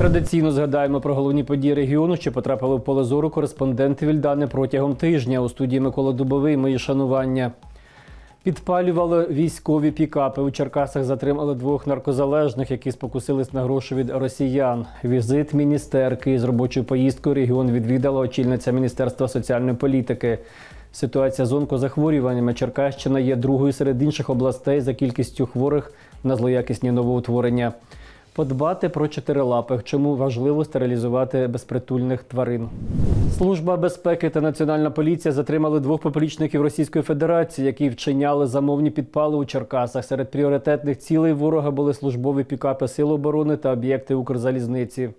Традиційно згадаємо про головні події регіону, що потрапили в поле зору кореспонденти Вільдани протягом тижня. У студії Микола Дубовий. Мої шанування. Підпалювали військові пікапи. У Черкасах затримали двох наркозалежних, які спокусились на гроші від росіян. Візит міністерки з робочою поїздкою регіон відвідала очільниця Міністерства соціальної політики. Ситуація з онкозахворюваннями Черкащина є другою серед інших областей за кількістю хворих на злоякісні новоутворення. Подбати про чотирилапих, чому важливо стерилізувати безпритульних тварин. Служба безпеки та національна поліція затримали двох поплічників Російської Федерації, які вчиняли замовні підпали у Черкасах. Серед пріоритетних цілей ворога були службові пікапи Сил оборони та об'єкти Укрзалізниці.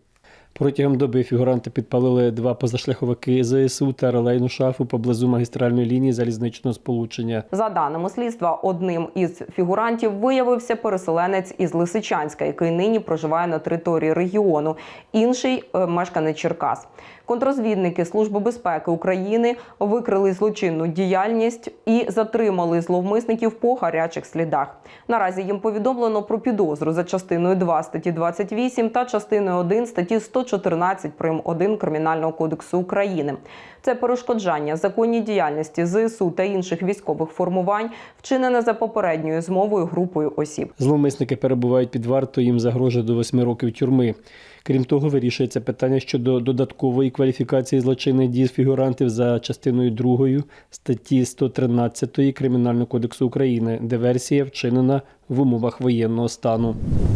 Протягом доби фігуранти підпалили два позашляховики ЗСУ та релейну шафу поблизу магістральної лінії залізничного сполучення. За даними слідства, одним із фігурантів виявився переселенець із Лисичанська, який нині проживає на території регіону. Інший е, мешканець Черкас. Контрозвідники Служби безпеки України викрили злочинну діяльність і затримали зловмисників по гарячих слідах. Наразі їм повідомлено про підозру за частиною 2 статті 28 та частиною 1 статті 114 прим. 1 Кримінального кодексу України. Це перешкоджання законній діяльності ЗСУ та інших військових формувань, вчинене за попередньою змовою групою осіб. Зловмисники перебувають під вартою, їм загрожує до восьми років тюрми. Крім того, вирішується питання щодо додаткової кваліфікації злочинних дій фігурантів за частиною 2 статті 113 Кримінального кодексу України. де версія вчинена в умовах воєнного стану.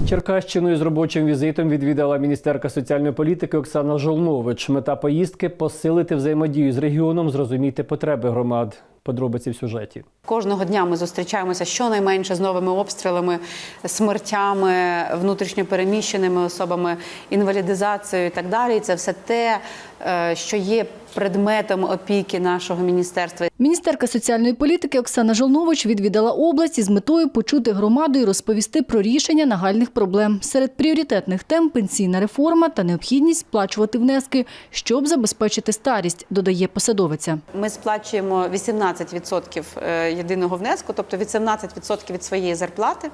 Черкащиною з робочим візитом відвідала міністерка соціальної політики Оксана Жолнович. Мета поїздки посилити взаємодію з регіоном, зрозуміти потреби громад. Подробиці в сюжеті. Кожного дня ми зустрічаємося щонайменше з новими обстрілами, смертями, внутрішньопереміщеними особами, інвалідизацією і так далі. І це все те, що є предметом опіки нашого міністерства. Міністерка соціальної політики Оксана Жолнович відвідала область із метою почути громаду і розповісти про рішення нагальних проблем. Серед пріоритетних тем пенсійна реформа та необхідність сплачувати внески, щоб забезпечити старість, додає посадовиця. Ми сплачуємо 18% е, єдиного внеску, тобто 18% від своєї зарплати.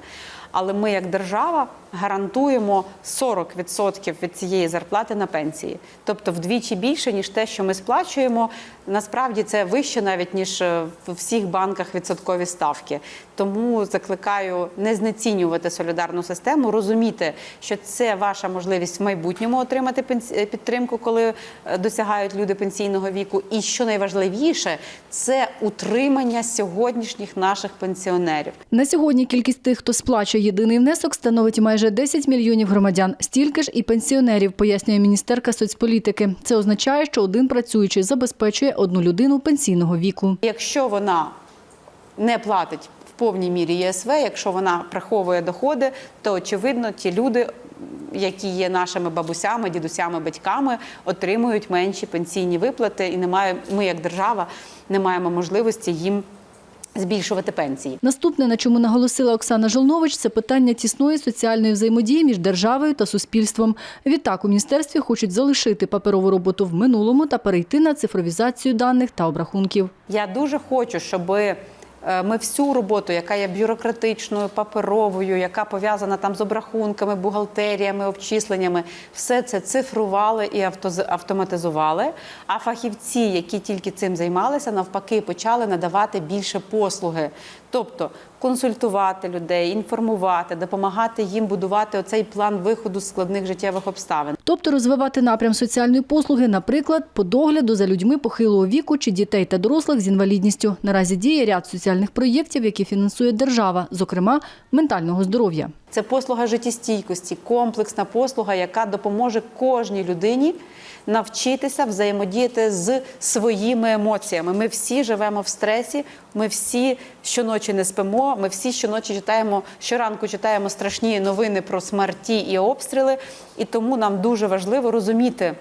Але ми, як держава, гарантуємо 40% від цієї зарплати на пенсії, тобто вдвічі більше ніж те, що ми сплачуємо. Насправді це вище навіть ніж е, в всіх банках відсоткові ставки. Тому закликаю не знецінювати солідарну систему, розуміти, що це ваша можливість в майбутньому отримати е, підтримку, коли е, досягають люди пенсійного віку. І що найважливіше, це утримання сьогоднішніх наших пенсіонерів. На сьогодні кількість тих, хто сплачує єдиний внесок, становить майже 10 мільйонів громадян. Стільки ж і пенсіонерів, пояснює міністерка соцполітики. Це означає, що один працюючий забезпечує одну людину пенсійного віку. Якщо вона не платить в повній мірі ЄСВ, якщо вона приховує доходи, то очевидно ті люди, які є нашими бабусями, дідусями, батьками, отримують менші пенсійні виплати, і немає ми, як держава, не маємо можливості їм збільшувати пенсії. Наступне, на чому наголосила Оксана Жолнович, це питання тісної соціальної взаємодії між державою та суспільством. Відтак у міністерстві хочуть залишити паперову роботу в минулому та перейти на цифровізацію даних та обрахунків. Я дуже хочу, щоб ми всю роботу, яка є бюрократичною, паперовою, яка пов'язана там з обрахунками, бухгалтеріями, обчисленнями, все це цифрували і автоматизували. А фахівці, які тільки цим займалися, навпаки, почали надавати більше послуги. Тобто консультувати людей, інформувати, допомагати їм будувати оцей план виходу з складних життєвих обставин. Тобто розвивати напрям соціальної послуги, наприклад, по догляду за людьми похилого віку чи дітей та дорослих з інвалідністю. Наразі діє ряд соціальних проєктів, які фінансує держава, зокрема ментального здоров'я. Це послуга життєстійкості, комплексна послуга, яка допоможе кожній людині навчитися взаємодіяти з своїми емоціями. Ми всі живемо в стресі, ми всі щоночі не спимо. Ми всі щоночі читаємо щоранку читаємо страшні новини про смерті і обстріли. І тому нам дуже важливо розуміти.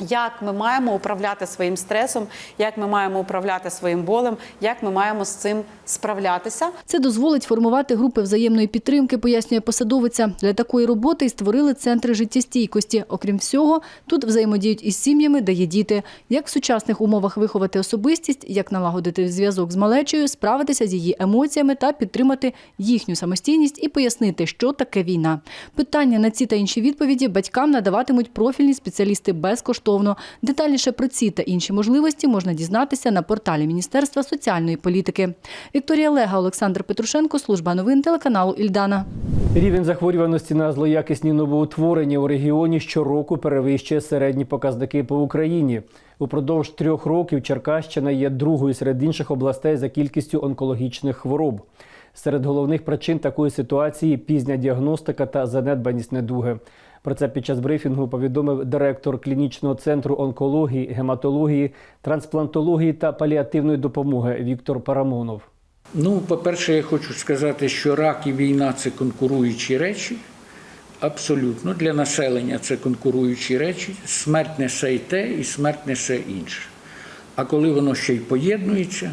Як ми маємо управляти своїм стресом, як ми маємо управляти своїм болем, як ми маємо з цим справлятися. Це дозволить формувати групи взаємної підтримки, пояснює посадовиця. Для такої роботи й створили центри життєстійкості. Окрім всього, тут взаємодіють із сім'ями, де є діти. Як в сучасних умовах виховати особистість, як налагодити зв'язок з малечею, справитися з її емоціями та підтримати їхню самостійність і пояснити, що таке війна. Питання на ці та інші відповіді батькам надаватимуть профільні спеціалісти безкоштовно. Детальніше про ці та інші можливості можна дізнатися на порталі Міністерства соціальної політики. Вікторія Лега, Олександр Петрушенко, служба новин телеканалу Ільдана. Рівень захворюваності на злоякісні новоутворення у регіоні щороку перевищує середні показники по Україні. Упродовж трьох років Черкащина є другою серед інших областей за кількістю онкологічних хвороб. Серед головних причин такої ситуації пізня діагностика та занедбаність недуги. Про це під час брифінгу повідомив директор клінічного центру онкології, гематології, трансплантології та паліативної допомоги Віктор Парамонов. Ну, по-перше, я хочу сказати, що рак і війна це конкуруючі речі. Абсолютно для населення це конкуруючі речі. Смерть несе і те, і смерть несе інше. А коли воно ще й поєднується,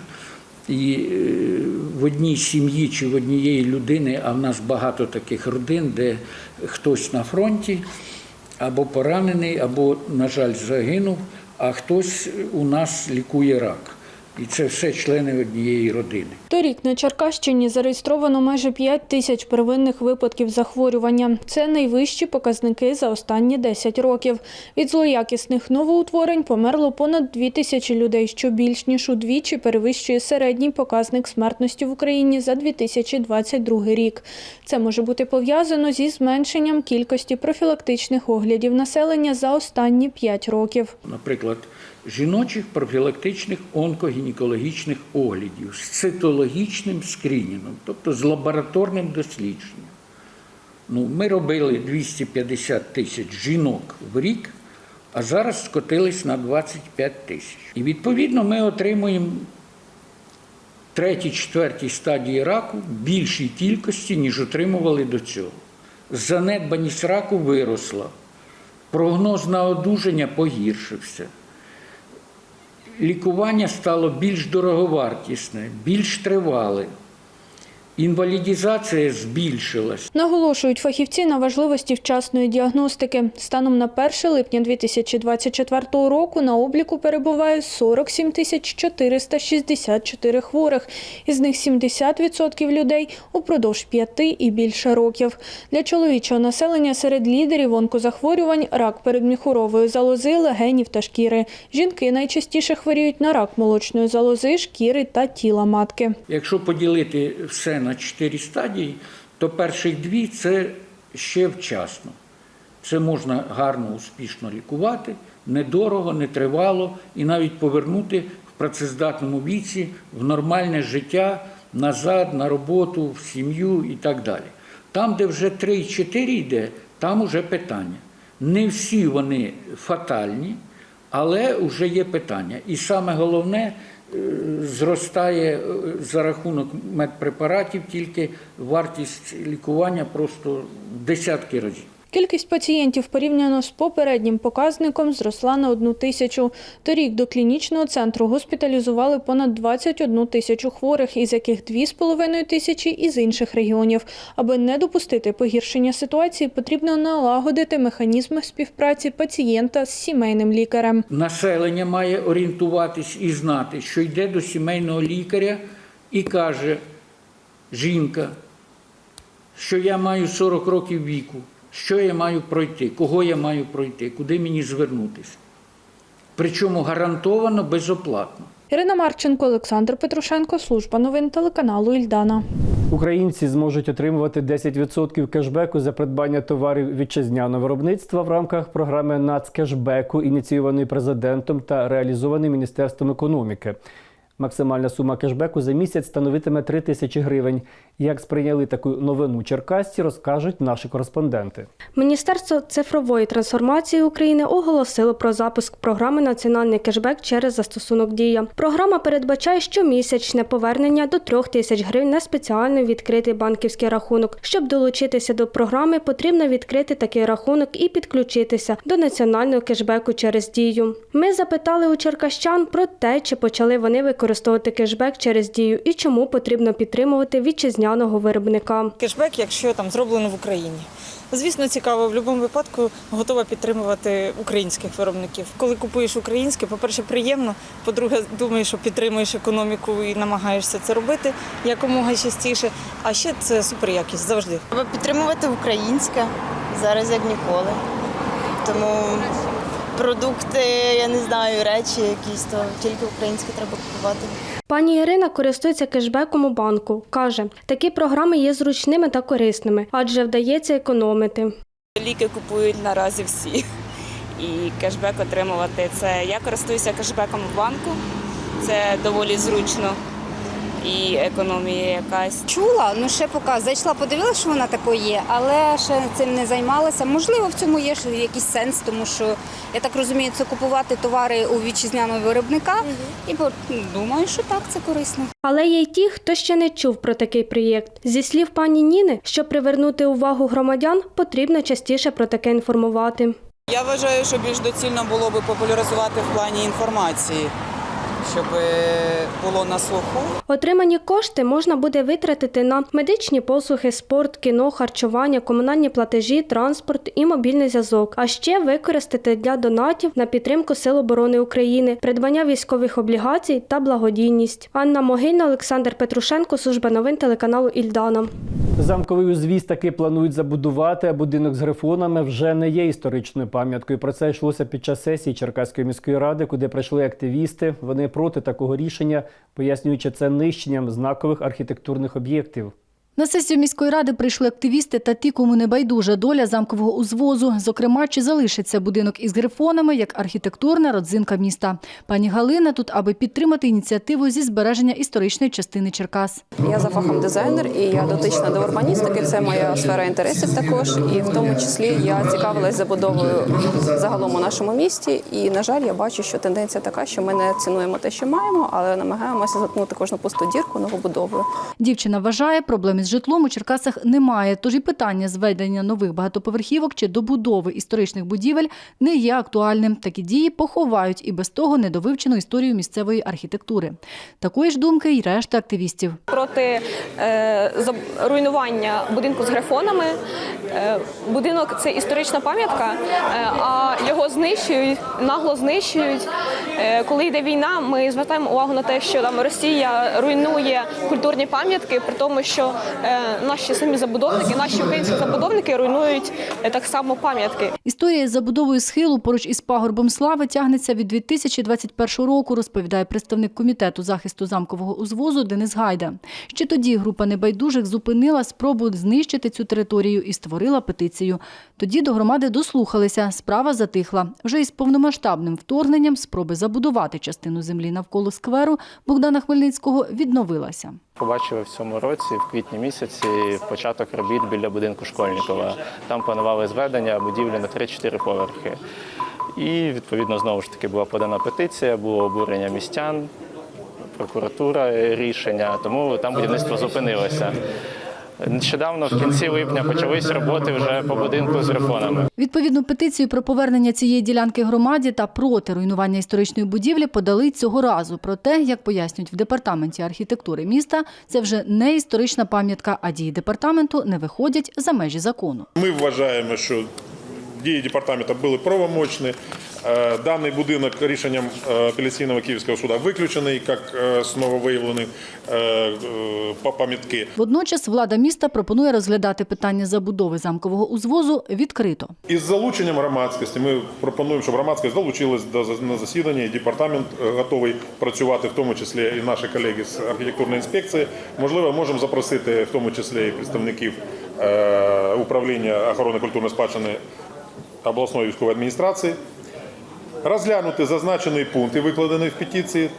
і е, в одній сім'ї чи в однієї людини, а в нас багато таких родин, де хтось на фронті або поранений, або, на жаль, загинув, а хтось у нас лікує рак. І це все члени однієї родини. Торік на Черкащині зареєстровано майже 5 тисяч первинних випадків захворювання. Це найвищі показники за останні 10 років. Від злоякісних новоутворень померло понад 2 тисячі людей, що більш ніж удвічі перевищує середній показник смертності в Україні за 2022 рік. Це може бути пов'язано зі зменшенням кількості профілактичних оглядів населення за останні 5 років. наприклад, жіночих профілактичних онкогінекологічних оглядів з цитологічним скрінінгом, тобто з лабораторним дослідженням. Ну, ми робили 250 тисяч жінок в рік, а зараз скотились на 25 тисяч. І відповідно ми отримуємо третій, четвертій стадії раку більшій кількості, ніж отримували до цього. Занедбаність раку виросла, прогноз на одужання погіршився. Лікування стало більш дороговартісне, більш тривале. Інвалідізація збільшилась. Наголошують фахівці на важливості вчасної діагностики. Станом на 1 липня 2024 року на обліку перебуває 47 тисяч 464 хворих. Із них 70% людей упродовж 5 і більше років. Для чоловічого населення серед лідерів онкозахворювань рак передміхурової залози, легенів та шкіри. Жінки найчастіше хворіють на рак молочної залози, шкіри та тіла матки. Якщо поділити все на чотири стадії, то перших дві це ще вчасно. Це можна гарно, успішно лікувати, недорого, нетривало і навіть повернути в працездатному віці в нормальне життя назад, на роботу, в сім'ю і так далі. Там, де вже 3-4 йде, там уже питання. Не всі вони фатальні, але вже є питання. І саме головне, зростає е, за рахунок медпрепаратів тільки вартість лікування просто десятки разів. Кількість пацієнтів порівняно з попереднім показником зросла на одну тисячу. Торік до клінічного центру госпіталізували понад 21 тисячу хворих, із яких 2,5 тисячі із інших регіонів. Аби не допустити погіршення ситуації, потрібно налагодити механізми співпраці пацієнта з сімейним лікарем. Населення має орієнтуватись і знати, що йде до сімейного лікаря і каже жінка, що я маю 40 років віку, що я маю пройти, кого я маю пройти, куди мені звернутися. Причому гарантовано безоплатно. Ірина Марченко, Олександр Петрушенко, служба новин телеканалу Ільдана. Українці зможуть отримувати 10% кешбеку за придбання товарів вітчизняного виробництва в рамках програми нацкешбеку, ініційованої президентом та реалізованої Міністерством економіки. Максимальна сума кешбеку за місяць становитиме 3 тисячі гривень. Як сприйняли таку новину черкасці, розкажуть наші кореспонденти. Міністерство цифрової трансформації України оголосило про запуск програми Національний кешбек через застосунок Дія. Програма передбачає щомісячне повернення до трьох тисяч гривень на спеціально відкритий банківський рахунок. Щоб долучитися до програми, потрібно відкрити такий рахунок і підключитися до національного кешбеку через дію. Ми запитали у черкащан про те, чи почали вони використовувати кешбек через дію і чому потрібно підтримувати вітчизняного виробника. кешбек, якщо там зроблено в Україні. Звісно, цікаво, в будь-якому випадку готова підтримувати українських виробників. Коли купуєш українське, по-перше, приємно. По-друге, думаєш, що підтримуєш економіку і намагаєшся це робити якомога частіше. А ще це супер якість завжди. Треба підтримувати українське зараз як ніколи. Тому продукти, я не знаю, речі якісь, то тільки українське треба купувати. Пані Ірина користується кешбеком у банку. Каже, такі програми є зручними та корисними, адже вдається економити. Ліки купують наразі всі. І кешбек отримувати це. Я користуюся кешбеком в банку. Це доволі зручно і економія якась. Чула, ну ще поки зайшла, подивилася, що вона такою є, але ще цим не займалася. Можливо, в цьому є ж якийсь сенс, тому що я так розумію, це купувати товари у вітчизняного виробника. І по- думаю, що так, це корисно. Але є й ті, хто ще не чув про такий проєкт. Зі слів пані Ніни, щоб привернути увагу громадян, потрібно частіше про таке інформувати. Я вважаю, що більш доцільно було би популяризувати в плані інформації, щоб було на слуху. Отримані кошти можна буде витратити на медичні послуги, спорт, кіно, харчування, комунальні платежі, транспорт і мобільний зв'язок. А ще використати для донатів на підтримку Сил оборони України, придбання військових облігацій та благодійність. Анна Могильна, Олександр Петрушенко, служба новин телеканалу Ільдана. Замковий узвіз таки планують забудувати, а будинок з грифонами вже не є історичною пам'яткою. Про це йшлося під час сесії Черкаської міської ради, куди прийшли активісти. Вони проти такого рішення, пояснюючи це нищенням знакових архітектурних об'єктів. На сесію міської ради прийшли активісти та ті, кому не байдужа доля замкового узвозу. Зокрема, чи залишиться будинок із грифонами як архітектурна родзинка міста. Пані Галина тут, аби підтримати ініціативу зі збереження історичної частини Черкас. Я за фахом дизайнер і я дотична до урбаністики. Це моя сфера інтересів також. І в тому числі я цікавилась забудовою загалом у нашому місті. І на жаль, я бачу, що тенденція така, що ми не цінуємо те, що маємо, але намагаємося заткнути кожну пусту дірку новобудовою. Дівчина вважає, проблеми з житлом у Черкасах немає, тож і питання зведення нових багатоповерхівок чи добудови історичних будівель не є актуальним. Такі дії поховають і без того недовивчену історію місцевої архітектури. Такої ж думки й решта активістів. проти е, руйнування будинку з грифонами. Е, будинок це історична пам'ятка, е, а його знищують, нагло знищують. Е, коли йде війна, ми звертаємо увагу на те, що там Росія руйнує культурні пам'ятки, при тому, що наші самі забудовники, наші українські забудовники руйнують е, так само пам'ятки. Історія з забудовою схилу поруч із пагорбом слави тягнеться від 2021 року, розповідає представник комітету захисту замкового узвозу Денис Гайда. Ще тоді група небайдужих зупинила спробу знищити цю територію і створила петицію. Тоді до громади дослухалися. Справа затихла. Вже із повномасштабним вторгненням спроби забудувати частину землі навколо скверу Богдана Хмельницького відновилася. Побачили в цьому році, в квітні місяці, початок робіт біля будинку Школьникова. Там планували зведення будівлі на 3-4 поверхи. І відповідно знову ж таки була подана петиція, було обурення містян, прокуратура рішення, тому там будівництво зупинилося. Нещодавно, в кінці липня, почались роботи вже по будинку з рефонами. Відповідну петицію про повернення цієї ділянки громаді та проти руйнування історичної будівлі подали цього разу. Проте, як пояснюють в департаменті архітектури міста, це вже не історична пам'ятка, а дії департаменту не виходять за межі закону. Ми вважаємо, що дії департаменту були правомочні. Е, Даний будинок рішенням е, апеляційного київського суду виключений як е, нововиявлені е, па- пам'ятки. Водночас влада міста пропонує розглядати питання забудови замкового узвозу відкрито. Із залученням громадськості ми пропонуємо, щоб громадськість долучилась до на засідання. і Департамент готовий працювати, в тому числі і наші колеги з архітектурної інспекції. Можливо, можемо запросити в тому числі і представників управління охорони культурної спадщини обласної військової адміністрації. Розглянути зазначений пункт і викладений в петиції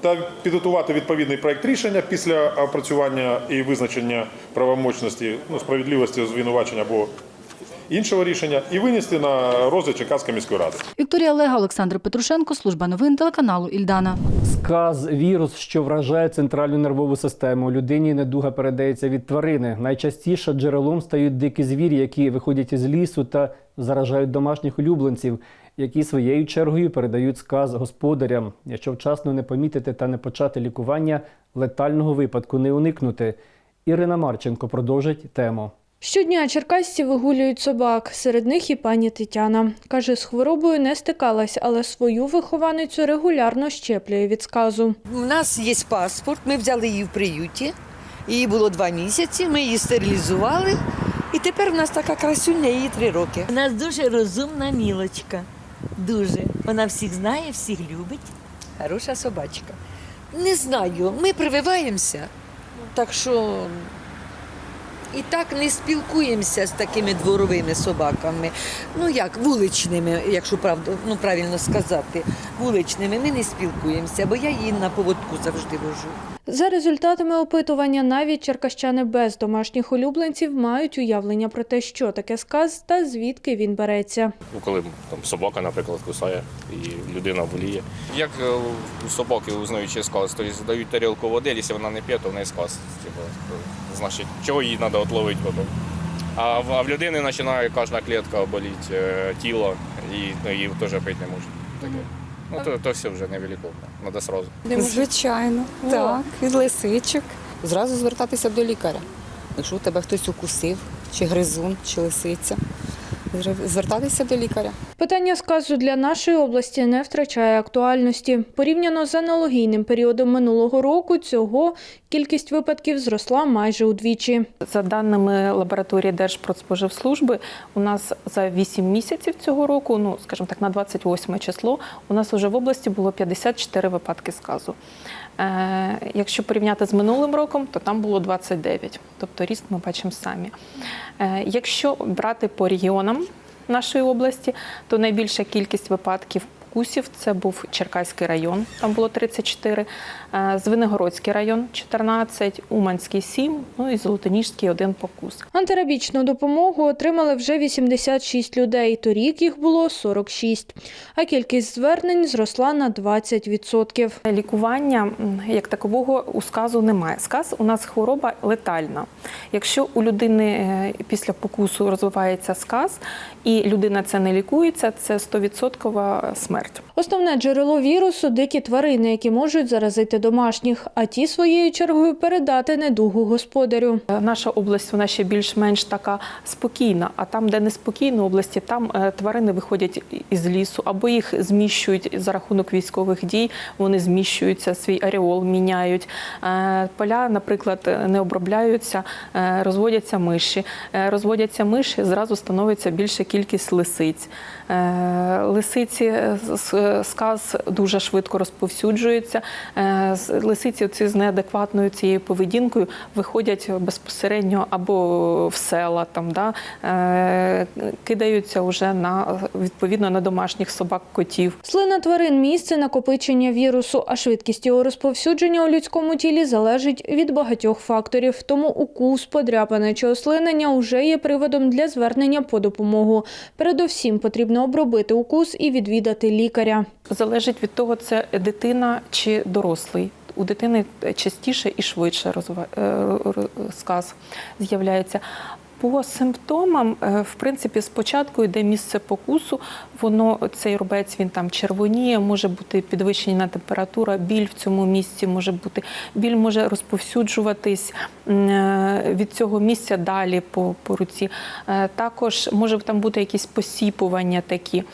та підготувати відповідний проект рішення після опрацювання і визначення правомочності, ну, справедливості звинувачення або іншого рішення, і винести на розгляд Черкаської міської ради. Вікторія Лега, Олександр Петрушенко, служба новин телеканалу Ільдана. Сказ вірус, що вражає центральну нервову систему. Людині недуга передається від тварини. Найчастіше джерелом стають дикі звірі, які виходять із лісу та заражають домашніх улюбленців, які своєю чергою передають сказ господарям. Якщо вчасно не помітити та не почати лікування, летального випадку не уникнути. Ірина Марченко продовжить тему. Щодня черкасці вигулюють собак, серед них і пані Тетяна. Каже, з хворобою не стикалась, але свою вихованицю регулярно щеплює від сказу. У нас є паспорт, ми взяли її в приюті. Їй було два місяці, ми її стерилізували. І тепер в нас така красуня, їй три роки. У нас дуже розумна мілочка. Дуже. Вона всіх знає, всіх любить. Хороша собачка. Не знаю, ми прививаємося, так що і так не спілкуємося з такими дворовими собаками. Ну як, вуличними, якщо правду, ну, правильно сказати, вуличними ми не спілкуємося, бо я її на поводку завжди вожу. За результатами опитування, навіть черкащани без домашніх улюбленців мають уявлення про те, що таке сказ та звідки він береться. Ну, коли там собака, наприклад, кусає і людина боліє. Як е, у собаки узнаючи сказ, тобто дають тарілку води, якщо вона не п'є, то в неї сказ. Значить, чого їй треба отловити потім. А в, а в людини починає кожна клітка боліти, е, тіло, і ну, її теж пити не може. Таке. Ну, то, то все вже невеликовно, треба сразу. Звичайно, так, від лисичок. Зразу звертатися до лікаря. Якщо у тебе хтось укусив, чи гризун, чи лисиця, звертатися до лікаря. Питання сказу для нашої області не втрачає актуальності. Порівняно з аналогійним періодом минулого року, цього кількість випадків зросла майже удвічі. За даними лабораторії Держпродспоживслужби, у нас за 8 місяців цього року, ну скажімо так, на 28 число, у нас вже в області було 54 випадки сказу. Е, якщо порівняти з минулим роком, то там було 29, тобто ріст ми бачимо самі. Е, якщо брати по регіонам нашої області, то найбільша кількість випадків покусів це був Черкаський район, там було 34, е, Звенигородський район 14, Уманський 7, ну і Золотоніжський один покус. Антирабічну допомогу отримали вже 86 людей. Торік їх було 46. А кількість звернень зросла на 20%. Лікування як такового у сказу немає. Сказ у нас хвороба летальна. Якщо у людини е, після покусу розвивається сказ і людина це не лікується, це 100% смерть. Основне джерело вірусу дикі тварини, які можуть заразити домашніх, а ті своєю чергою передати недугу господарю. Е, Наша область вона ще більш-менш така спокійна. А там, де неспокійно області, там е, тварини виходять із лісу або їх зміщують за рахунок військових дій. Вони зміщуються, свій ареол міняють. Е, Поля, наприклад, не обробляються, розводяться миші. Розводяться миші, зразу становиться більша кількість лисиць. Лисиці сказ дуже швидко розповсюджується. Е, Лисиці ці з неадекватною цією поведінкою виходять безпосередньо або в села, там, да, е, кидаються вже на відповідно на домашніх собак, котів. Слина тварин місце накопичення вірусу, а швидкість його розповсюдження у людському тілі залежить від багатьох факторів. Тому укус, подряпане чи ослинення вже є приводом для звернення по допомогу. Передовсім потрібно обробити укус і відвідати лікаря. Залежить від того, це дитина чи дорослий. У дитини частіше і швидше розва- е, сказ з'являється. По симптомам, е, в принципі, спочатку йде місце покусу, воно цей рубець він там червоніє, може бути підвищена температура, біль в цьому місці може бути. Біль може розповсюджуватись е, від цього місця далі по, по руці. Також може там бути якісь посіпування такі.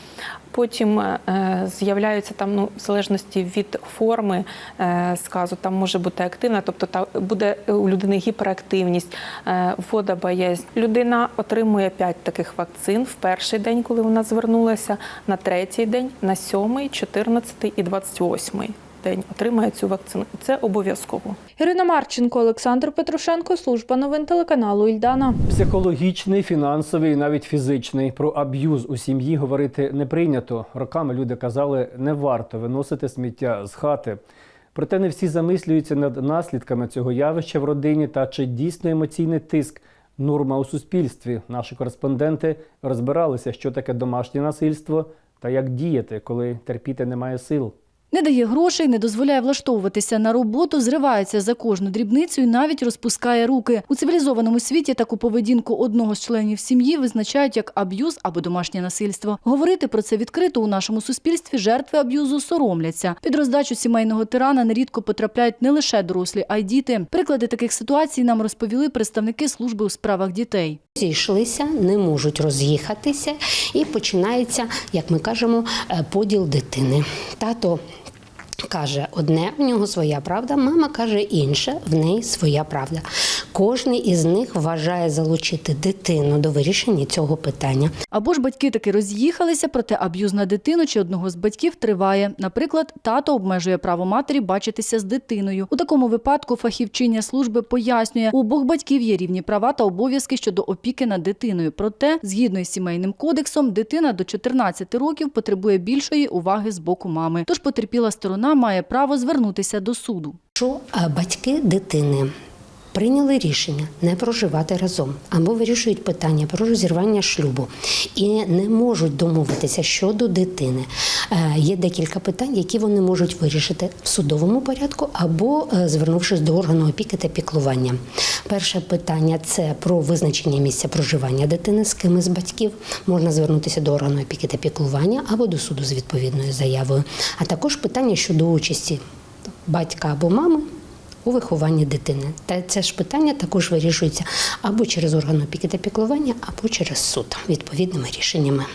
Потім е, з'являються там, ну, в залежності від форми е, сказу, там може бути активна, тобто та буде у людини гіперактивність, е, водобоязнь. Людина отримує 5 таких вакцин в перший день, коли вона звернулася, на третій день, на сьомий, 14 і 28 день отримає цю вакцину. І це обов'язково. Ірина Марченко, Олександр Петрушенко, служба новин телеканалу Ільдана. Психологічний, фінансовий, і навіть фізичний. Про аб'юз у сім'ї говорити не прийнято. Роками люди казали, не варто виносити сміття з хати. Проте не всі замислюються над наслідками цього явища в родині та чи дійсно емоційний тиск норма у суспільстві. Наші кореспонденти розбиралися, що таке домашнє насильство та як діяти, коли терпіти немає сил. Не дає грошей, не дозволяє влаштовуватися на роботу, зривається за кожну дрібницю і навіть розпускає руки. У цивілізованому світі таку поведінку одного з членів сім'ї визначають як аб'юз або домашнє насильство. Говорити про це відкрито у нашому суспільстві жертви аб'юзу соромляться. Під роздачу сімейного тирана нерідко потрапляють не лише дорослі, а й діти. Приклади таких ситуацій нам розповіли представники служби у справах дітей. Зійшлися, не можуть роз'їхатися, і починається, як ми кажемо, е, поділ дитини. Тато каже одне, в нього своя правда, мама каже інше, в неї своя правда. Кожний із них вважає залучити дитину до вирішення цього питання. Або ж батьки таки роз'їхалися, проте аб'юз на дитину чи одного з батьків триває. Наприклад, тато обмежує право матері бачитися з дитиною. У такому випадку фахівчиня служби пояснює, у обох батьків є рівні права та обов'язки щодо опіки над дитиною. Проте, згідно із сімейним кодексом, дитина до 14 років потребує більшої уваги з боку мами. Тож потерпіла сторона має право звернутися до суду. Що е, батьки дитини прийняли рішення не проживати разом або вирішують питання про розірвання шлюбу і не можуть домовитися щодо дитини. Е, Є декілька питань, які вони можуть вирішити в судовому порядку або е, звернувшись до органу опіки та піклування. Перше питання це про визначення місця проживання дитини з ким із батьків. Можна звернутися до органу опіки та піклування або до суду з відповідною заявою. А також питання щодо участі батька або мами у вихованні дитини. Та це ж питання також вирішується або через орган опіки та піклування, або через суд відповідними рішеннями.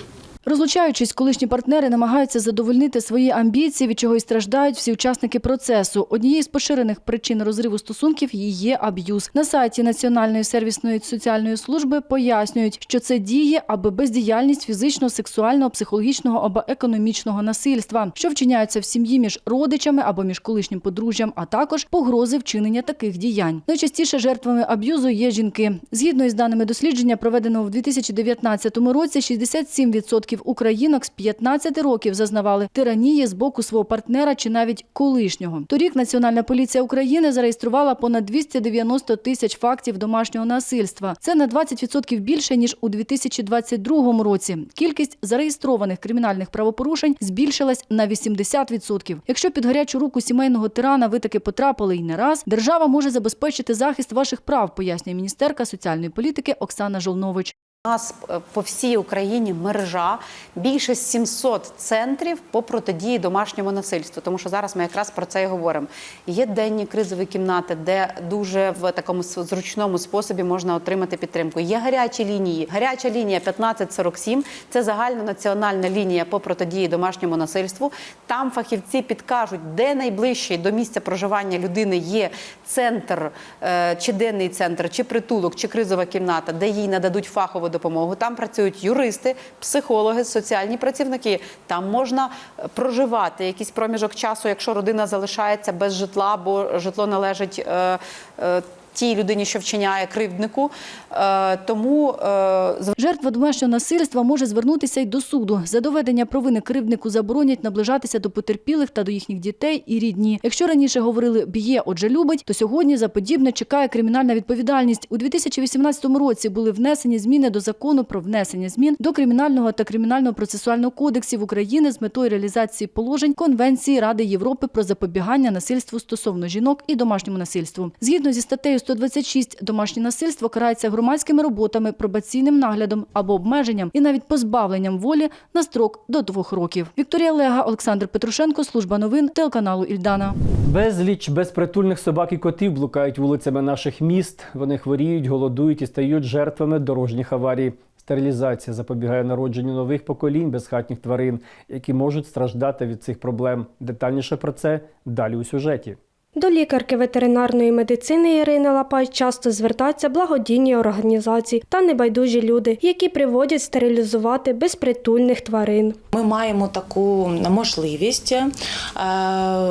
Розлучаючись, колишні партнери намагаються задовольнити свої амбіції, від чого й страждають всі учасники процесу. Однією з поширених причин розриву стосунків і є аб'юз. На сайті Національної сервісної соціальної служби пояснюють, що це діє аби бездіяльність фізичного, сексуального, психологічного або економічного насильства, що вчиняються в сім'ї між родичами або між колишнім подружжям, а також погрози вчинення таких діянь. Найчастіше жертвами аб'юзу є жінки. Згідно із даними дослідження, проведеного в 2019 році, 67% українок з 15 років зазнавали тиранії з боку свого партнера чи навіть колишнього. Торік Національна поліція України зареєструвала понад 290 тисяч фактів домашнього насильства. Це на 20% більше ніж у 2022 році. Кількість зареєстрованих кримінальних правопорушень збільшилась на 80%. Якщо під гарячу руку сімейного тирана ви таки потрапили і не раз, держава може забезпечити захист ваших прав, пояснює міністерка соціальної політики Оксана Жолнович. Нас е, по всій Україні мережа більше 700 центрів по протидії домашньому насильству. Тому що зараз ми якраз про це і говоримо. Є денні кризові кімнати, де дуже в такому зручному способі можна отримати підтримку. Є гарячі лінії. Гаряча лінія 1547 – це загальнонаціональна лінія по протидії домашньому насильству. Там фахівці підкажуть, де найближчий до місця проживання людини є центр, е, чи денний центр, чи притулок, чи кризова кімната, де їй нададуть фахову допомогу. Там працюють юристи, психологи, соціальні працівники. Там можна е, проживати якийсь проміжок часу, якщо родина залишається без житла, бо житло належить. Е, е, Тій людині, що вчиняє кривднику, Е, тому е, Жертва домашнього насильства може звернутися й до суду. За доведення провини кривднику заборонять наближатися до потерпілих та до їхніх дітей і рідні. Якщо раніше говорили б'є, отже любить, то сьогодні за подібне чекає кримінальна відповідальність. У 2018 році були внесені зміни до закону про внесення змін до кримінального та кримінального процесуального кодексів України з метою реалізації положень Конвенції Ради Європи про запобігання насильству стосовно жінок і домашньому насильству. Згідно зі статтею 126, домашнє насильство карається громадськими роботами, пробаційним наглядом або обмеженням і навіть позбавленням волі на строк до двох років. Вікторія Лега, Олександр Петрушенко, служба новин телеканалу Ільдана. Безліч безпритульних собак і котів блукають вулицями наших міст. Вони хворіють, голодують і стають жертвами дорожніх аварій. Стерилізація запобігає народженню нових поколінь безхатніх тварин, які можуть страждати від цих проблем. Детальніше про це далі у сюжеті. До лікарки ветеринарної медицини Ірини Лапай часто звертаються благодійні організації та небайдужі люди, які приводять стерилізувати безпритульних тварин. Ми маємо таку можливість е,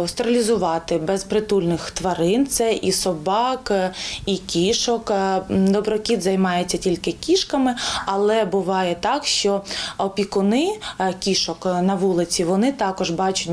стерилізувати безпритульних тварин. Це і собак, е, і кішок. Е, Доброкіт займається тільки кішками, але буває так, що опікуни кішок на вулиці вони також бачать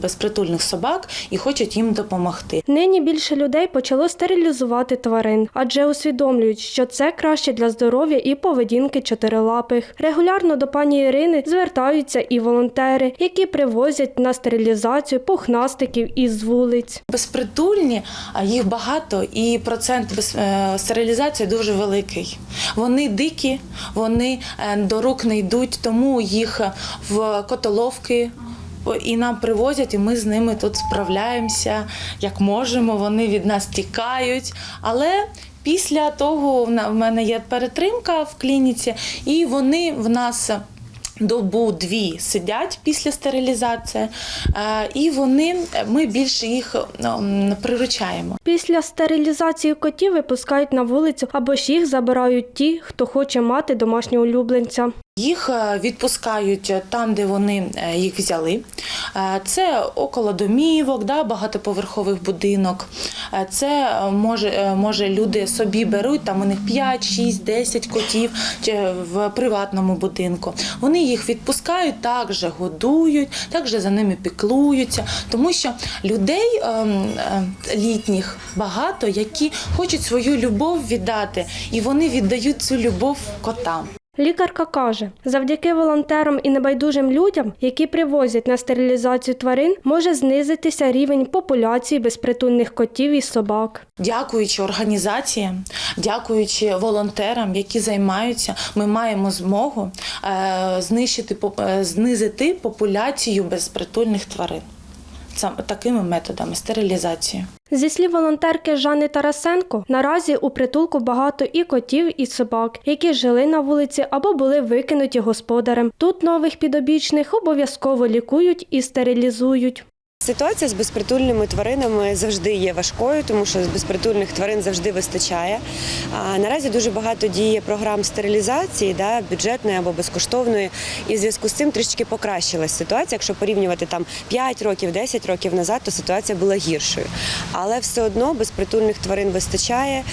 безпритульних собак і хочуть їм допомогти. Нині більше людей почало стерилізувати тварин, адже усвідомлюють, що це краще для здоров'я і поведінки чотирилапих. Регулярно до пані Ірини звертаються і волонтери, які привозять на стерилізацію пухнастиків із вулиць. Безпритульні, а їх багато, і процент без, е, стерилізації дуже великий. Вони дикі, вони е, до рук не йдуть, тому їх в котоловки. І нам привозять, і ми з ними тут справляємося як можемо. Вони від нас тікають. Але після того в мене є перетримка в клініці, і вони в нас добу-дві сидять після стерилізації, е, і вони ми більше їх приручаємо. Після стерилізації котів випускають на вулицю або ж їх забирають ті, хто хоче мати домашнього улюбленця. Їх е, відпускають там, де вони е, їх взяли. Е, Це около домівок, да, багатоповерхових будинок. Е, Це е, може, е, може люди собі беруть, там у них 5, 6, 10 котів в приватному будинку. Вони їх відпускають, також годують, також за ними піклуються, тому що людей ем, е, літніх багато, які хочуть свою любов віддати, і вони віддають цю любов котам. Лікарка каже, завдяки волонтерам і небайдужим людям, які привозять на стерилізацію тварин, може знизитися рівень популяції безпритульних котів і собак. Дякуючи організаціям, дякуючи волонтерам, які займаються, ми маємо змогу е, знищити е, знизити популяцію безпритульних тварин. Такими методами стерилізації. Зі слів волонтерки Жанни Тарасенко, наразі у притулку багато і котів, і собак, які жили на вулиці або були викинуті господарем. Тут нових підопічних обов'язково лікують і стерилізують. Ситуація з безпритульними тваринами завжди є важкою, тому що з безпритульних тварин завжди вистачає. А наразі дуже багато діє програм стерилізації, да, бюджетної або безкоштовної, і в зв'язку з цим трішки покращилась ситуація. Якщо порівнювати там 5 років, 10 років назад, то ситуація була гіршою. Але все одно безпритульних тварин вистачає.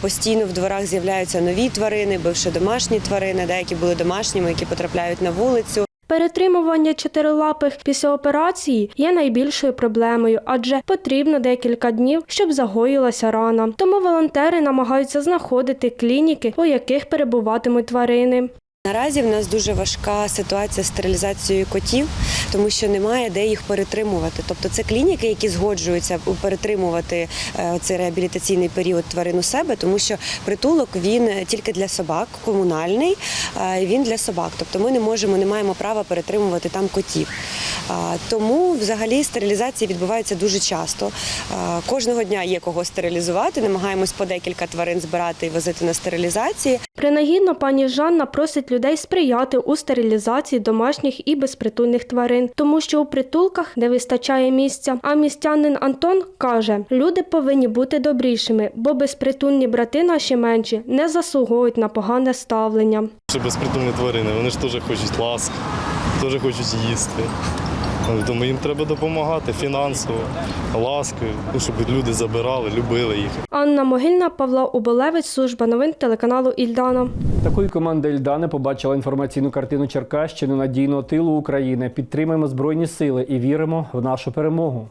Постійно в дворах з'являються нові тварини, бивши домашні тварини, да, які були домашніми, які потрапляють на вулицю. Перетримування чотирилапих після операції є найбільшою проблемою, адже потрібно декілька днів, щоб загоїлася рана. Тому волонтери намагаються знаходити клініки, у яких перебуватимуть тварини. Наразі в нас дуже важка ситуація з стерилізацією котів, тому що немає де їх перетримувати. Тобто це клініки, які згоджуються перетримувати е, цей реабілітаційний період тварин у себе, тому що притулок він тільки для собак, комунальний, е, він для собак. Тобто ми не можемо, не маємо права перетримувати там котів. Тому взагалі стерилізації відбуваються дуже часто. Кожного дня є кого стерилізувати. Намагаємось по декілька тварин збирати і возити на стерилізації. Принагідно пані Жанна просить людей сприяти у стерилізації домашніх і безпритульних тварин, тому що у притулках не вистачає місця. А містянин Антон каже: люди повинні бути добрішими, бо безпритульні брати наші менші не заслуговують на погане ставлення. Безпритульні тварини, вони ж теж хочуть ласк, теж хочуть їсти. Тому їм треба допомагати фінансово, ласкою, ну, щоб люди забирали, любили їх. Анна Могильна, Павло Уболевич, служба новин телеканалу Ільдана. Такою команда Ільдани побачила інформаційну картину Черкащини надійного тилу України. Підтримуємо збройні сили і віримо в нашу перемогу.